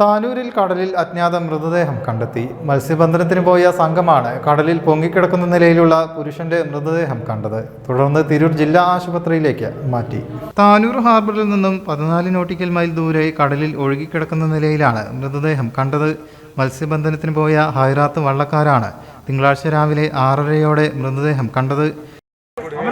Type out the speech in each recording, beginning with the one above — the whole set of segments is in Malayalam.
താനൂരിൽ കടലിൽ അജ്ഞാത മൃതദേഹം കണ്ടെത്തി. മത്സ്യബന്ധനത്തിന് പോയ സംഘമാണ് കടലിൽ പൊങ്ങിക്കിടക്കുന്ന നിലയിലുള്ള പുരുഷന്റെ മൃതദേഹം കണ്ടത്. തുടർന്ന് തിരൂർ ജില്ലാ ആശുപത്രിയിലേക്ക് മാറ്റി. താനൂർ ഹാർബറിൽ നിന്നും പതിനാല് നോട്ടിക്കൽ മൈൽ ദൂരെ കടലിൽ ഒഴുകിക്കിടക്കുന്ന നിലയിലാണ് മൃതദേഹം കണ്ടത്. മത്സ്യബന്ധനത്തിന് പോയ ഹൈറാത്ത് വള്ളക്കാരാണ്. തിങ്കളാഴ്ച രാവിലെ ആറരയോടെ മൃതദേഹം കണ്ടത്.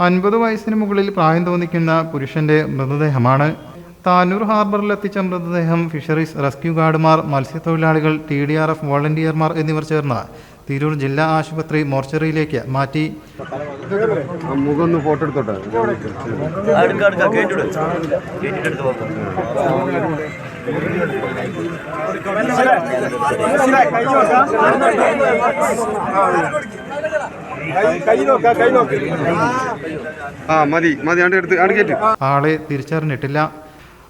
അൻപത് വയസ്സിന് മുകളിൽ പ്രായം തോന്നിക്കുന്ന പുരുഷന്റെ മൃതദേഹമാണ് താനൂർ ഹാർബറിൽ എത്തിച്ച മൃതദേഹം ഫിഷറീസ് റെസ്ക്യൂ ഗാർഡുമാർ മത്സ്യത്തൊഴിലാളികൾ ടി ഡി ആർ എഫ് വോളണ്ടിയർമാർ എന്നിവർ ചേർന്ന് തിരൂർ ജില്ലാ ആശുപത്രി മോർച്ചറിയിലേക്ക് മാറ്റി. ആളെ തിരിച്ചറിഞ്ഞിട്ടില്ല.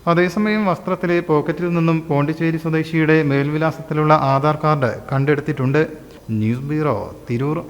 അതേസമയം വസ്ത്രത്തിലെ പോക്കറ്റിൽ നിന്നും പോണ്ടിച്ചേരി സ്വദേശിയുടെ മേൽവിലാസത്തിലുള്ള ആധാർ കാർഡ് കണ്ടെടുത്തിട്ടുണ്ട്. News bureau Tirur.